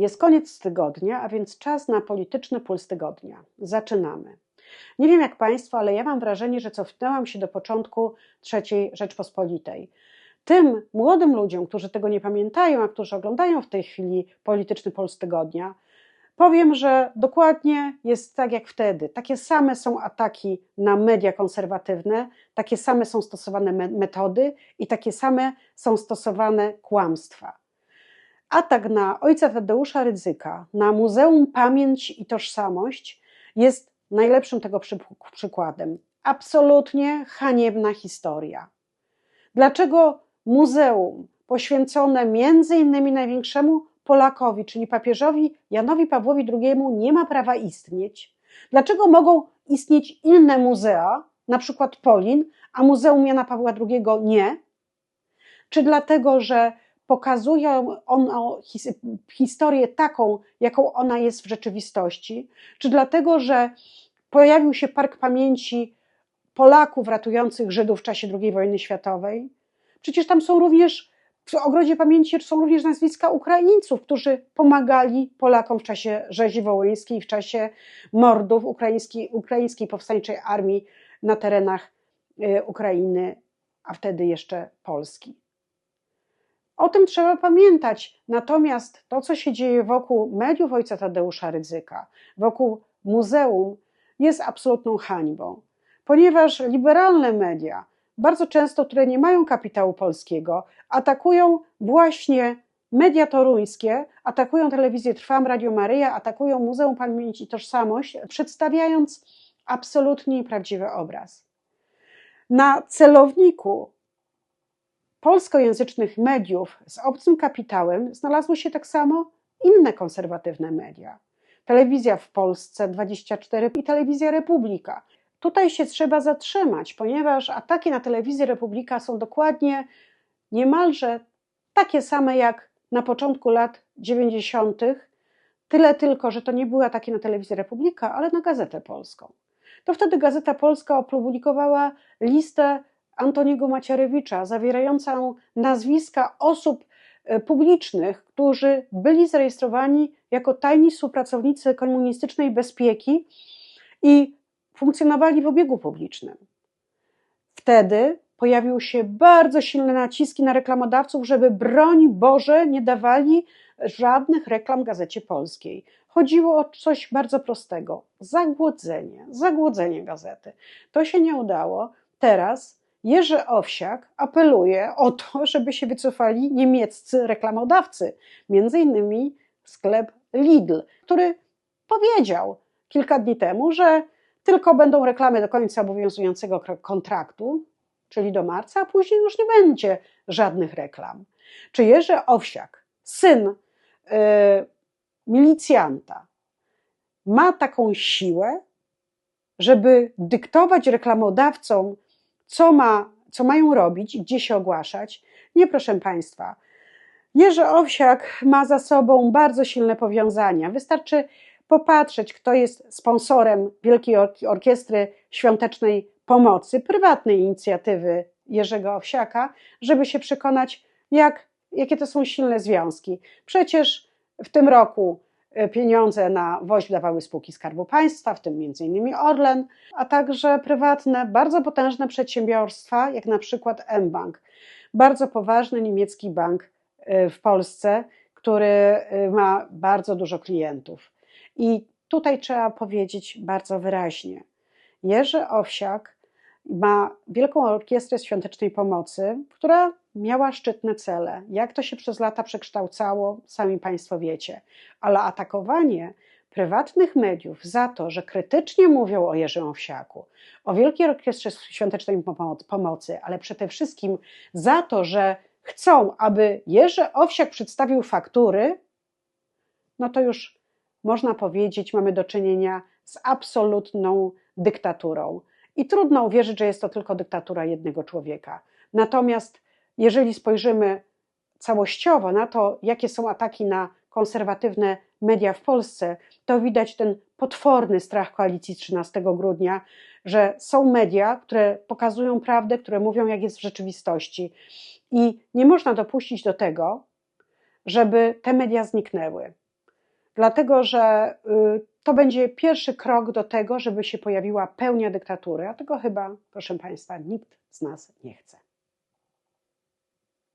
Jest koniec tygodnia, a więc czas na polityczny puls tygodnia. Zaczynamy. Nie wiem jak Państwo, ale ja mam wrażenie, że cofnęłam się do początku III Rzeczpospolitej. Tym młodym ludziom, którzy tego nie pamiętają, a którzy oglądają w tej chwili polityczny puls tygodnia, powiem, że dokładnie jest tak jak wtedy. Takie same są ataki na media konserwatywne, takie same są stosowane metody i takie same są stosowane kłamstwa. Atak na ojca Tadeusza Rydzyka, na Muzeum Pamięć i Tożsamość jest najlepszym tego przykładem. Absolutnie haniebna historia. Dlaczego muzeum poświęcone między innymi największemu Polakowi, czyli papieżowi Janowi Pawłowi II nie ma prawa istnieć? Dlaczego mogą istnieć inne muzea, na przykład Polin, a Muzeum Jana Pawła II nie? Czy dlatego, że pokazuje ono historię taką, jaką ona jest w rzeczywistości? Czy dlatego, że pojawił się Park Pamięci Polaków ratujących Żydów w czasie II wojny światowej? Przecież tam są również, w Ogrodzie Pamięci są również nazwiska Ukraińców, którzy pomagali Polakom w czasie rzezi wołyńskiej, w czasie mordów ukraińskiej, ukraińskiej powstańczej armii na terenach y, Ukrainy, a wtedy jeszcze Polski. O tym trzeba pamiętać. Natomiast to, co się dzieje wokół mediów ojca Tadeusza Rydzyka, wokół muzeum, jest absolutną hańbą, ponieważ liberalne media, bardzo często, które nie mają kapitału polskiego, atakują właśnie media toruńskie, atakują telewizję Trwam, Radio Maryja, atakują Muzeum Pamięci i Tożsamość, przedstawiając absolutnie nieprawdziwy obraz. Na celowniku polskojęzycznych mediów z obcym kapitałem znalazły się tak samo inne konserwatywne media. Telewizja w Polsce 24 i Telewizja Republika. Tutaj się trzeba zatrzymać, ponieważ ataki na telewizję Republika są dokładnie niemalże takie same jak na początku lat 90., tyle tylko, że to nie były ataki na telewizję Republika, ale na Gazetę Polską. To wtedy Gazeta Polska opublikowała listę Antoniego Macierewicza, zawierającą nazwiska osób e, publicznych, którzy byli zarejestrowani jako tajni współpracownicy komunistycznej bezpieki i funkcjonowali w obiegu publicznym. Wtedy pojawiły się bardzo silne naciski na reklamodawców, żeby broń Boże nie dawali żadnych reklam Gazecie Polskiej. Chodziło o coś bardzo prostego: zagłodzenie, zagłodzenie gazety. To się nie udało. Teraz Jerzy Owsiak apeluje o to, żeby się wycofali niemieccy reklamodawcy, między innymi sklep Lidl, który powiedział kilka dni temu, że tylko będą reklamy do końca obowiązującego kontraktu, czyli do marca, a później już nie będzie żadnych reklam. Czy Jerzy Owsiak, syn yy, milicjanta, ma taką siłę, żeby dyktować reklamodawcom, co, ma, co mają robić gdzie się ogłaszać. Nie, proszę Państwa. Jerzy Owsiak ma za sobą bardzo silne powiązania. Wystarczy popatrzeć, kto jest sponsorem Wielkiej Orkiestry Świątecznej Pomocy, prywatnej inicjatywy Jerzego Owsiaka, żeby się przekonać, jak, jakie to są silne związki. Przecież w tym roku pieniądze na woźb dawały spółki Skarbu Państwa, w tym m.in. Orlen, a także prywatne, bardzo potężne przedsiębiorstwa, jak na przykład mBank, bardzo poważny niemiecki bank e, w Polsce, który e, ma bardzo dużo klientów. I tutaj trzeba powiedzieć bardzo wyraźnie: Jerzy Owsiak ma Wielką Orkiestrę Świątecznej Pomocy, która miała szczytne cele. Jak to się przez lata przekształcało, sami Państwo wiecie. Ale atakowanie prywatnych mediów za to, że krytycznie mówią o Jerzym Owsiaku, o Wielkiej Orkiestrze Świątecznej Pomocy, ale przede wszystkim za to, że chcą, aby Jerzy Owsiak przedstawił faktury, no to już można powiedzieć, mamy do czynienia z absolutną dyktaturą. I trudno uwierzyć, że jest to tylko dyktatura jednego człowieka. Natomiast jeżeli spojrzymy całościowo na to, jakie są ataki na konserwatywne media w Polsce, to widać ten potworny strach koalicji 13 grudnia, że są media, które pokazują prawdę, które mówią, jak jest w rzeczywistości. I nie można dopuścić do tego, żeby te media zniknęły. dlatego że y, to będzie pierwszy krok do tego, żeby się pojawiła pełnia dyktatury, a tego chyba, proszę Państwa, nikt z nas nie chce.